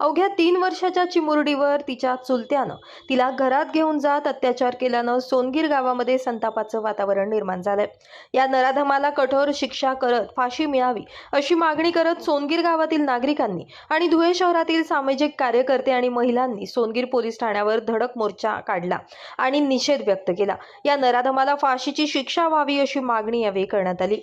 अवघ्या तीन वर्षाच्या चिमुरडीवर तिच्या चुलत्यानं तिला घरात घेऊन जात अत्याचार केल्यानं सोनगीर गावामध्ये संतापाचं वातावरण निर्माण झालंय. या नराधमाला कठोर शिक्षा करत फाशी मिळावी अशी मागणी करत सोनगीर गावातील नागरिकांनी आणि धुळे शहरातील सामाजिक कार्यकर्ते आणि महिलांनी सोनगीर पोलीस ठाण्यावर धडक मोर्चा काढला आणि निषेध व्यक्त केला. या नराधमाला फाशीची शिक्षा व्हावी अशी मागणी यावेळी करण्यात आली.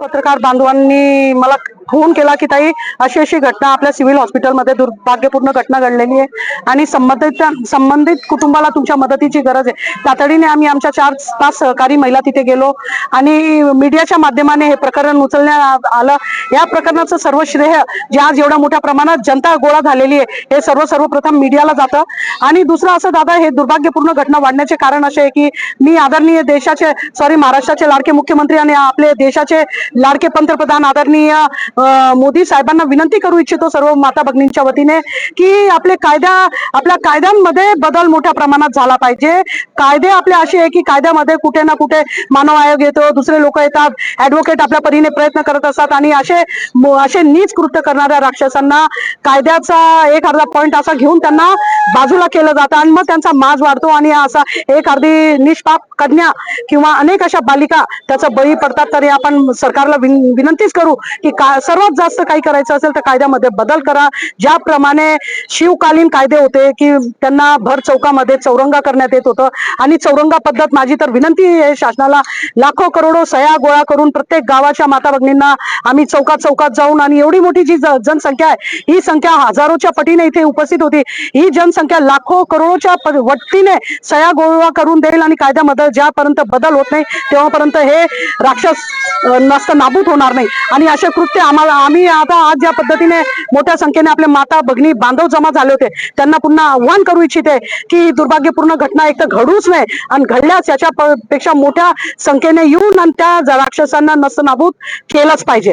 पत्रकार बांधवांनी मला फोन केला की ताई अशी अशी घटना आपल्या सिव्हिल हॉस्पिटलमध्ये दुर्भाग्यपूर्ण घटना घडलेली आहे आणि संबंधित संबंधित कुटुंबाला तुमच्या मदतीची गरज आहे. तातडीने आम्ही आमच्या चार पाच सहकारी महिला तिथे गेलो आणि मीडियाच्या माध्यमाने हे प्रकरण उचलण्यात आलं. या प्रकरणाचं सर्व श्रेय जे आज एवढ्या मोठ्या प्रमाणात जनता गोळा झालेली आहे हे सर्व सर्वप्रथम मीडियाला जातं. आणि दुसरं असं दादा हे दुर्भाग्यपूर्ण घटना वाढण्याचे कारण असे आहे की मी आदरणीय देशाचे सॉरी महाराष्ट्राचे लाडके मुख्यमंत्री आणि आपले देशाचे लाडके पंतप्रधान आदरणीय मोदी साहेबांना विनंती करू इच्छितो सर्व माता भगिनींच्या वतीने की आपले कायदा आपल्या कायद्यांमध्ये बदल मोठ्या प्रमाणात झाला पाहिजे. कायदे आपले असे आहे की कायद्यामध्ये कुठे ना कुठे मानव आयोग येतो दुसरे लोक येतात ऍडव्होकेट आपल्या परीने प्रयत्न करत असतात आणि असे असे नीच कृत्य करणाऱ्या राक्षसांना कायद्याचा एक अर्धा पॉइंट असा घेऊन त्यांना बाजूला केलं जातं आणि मग त्यांचा माज वाढतो आणि असा एक अर्धी निष्पाप कन्या किंवा अनेक अशा बालिका त्याचा बळी पडतात. तरी आपण सरकारला विन- विनंतीच करू की का सर्वात जास्त काही करायचं असेल तर कायद्यामध्ये बदल करा. ज्याप्रमाणे शिवकालीन कायदे होते की त्यांना भर चौकामध्ये चौरंगा करण्यात येत होतं. आणि चौरंगा पद्धत माझी तर विनंती आहे शासनाला. लाखो करोडो सह्या गोळा करून प्रत्येक गावाच्या माता भगिनींना आम्ही चौकात चौकात जाऊन आणि एवढी मोठी जी जनसंख्या आहे ही संख्या हजारोच्या पटीने इथे उपस्थित होती. ही जन संख्या लाखो करोडोच्या वट्टीने सया गोळा करून देईल आणि कायद्यामध्ये ज्यापर्यंत बदल होत नाही तेव्हापर्यंत हे राक्षस नस्त नाबूद होणार नाही. आणि असे कृत्य आम्हाला आम्ही आता आज ज्या पद्धतीने मोठ्या संख्येने आपले माता भगिनी बांधव जमा झाले होते त्यांना पुन्हा आव्हान करू इच्छिते की दुर्भाग्यपूर्ण घटना एक तर घडूच नये आणि घडल्यास याच्या पेक्षा मोठ्या संख्येने येऊन आणि त्या राक्षसांना नस्त नाबूद केलंच पाहिजे.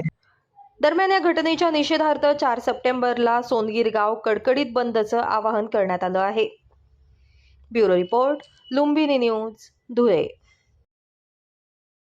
दरम्यान या घटनेच्या निषेधार्थ चार सप्टेंबरला सोनगीर गाव कडकडीत बंदचं आवाहन करण्यात आलं आहे. Bureau report Lumbini news Dhule.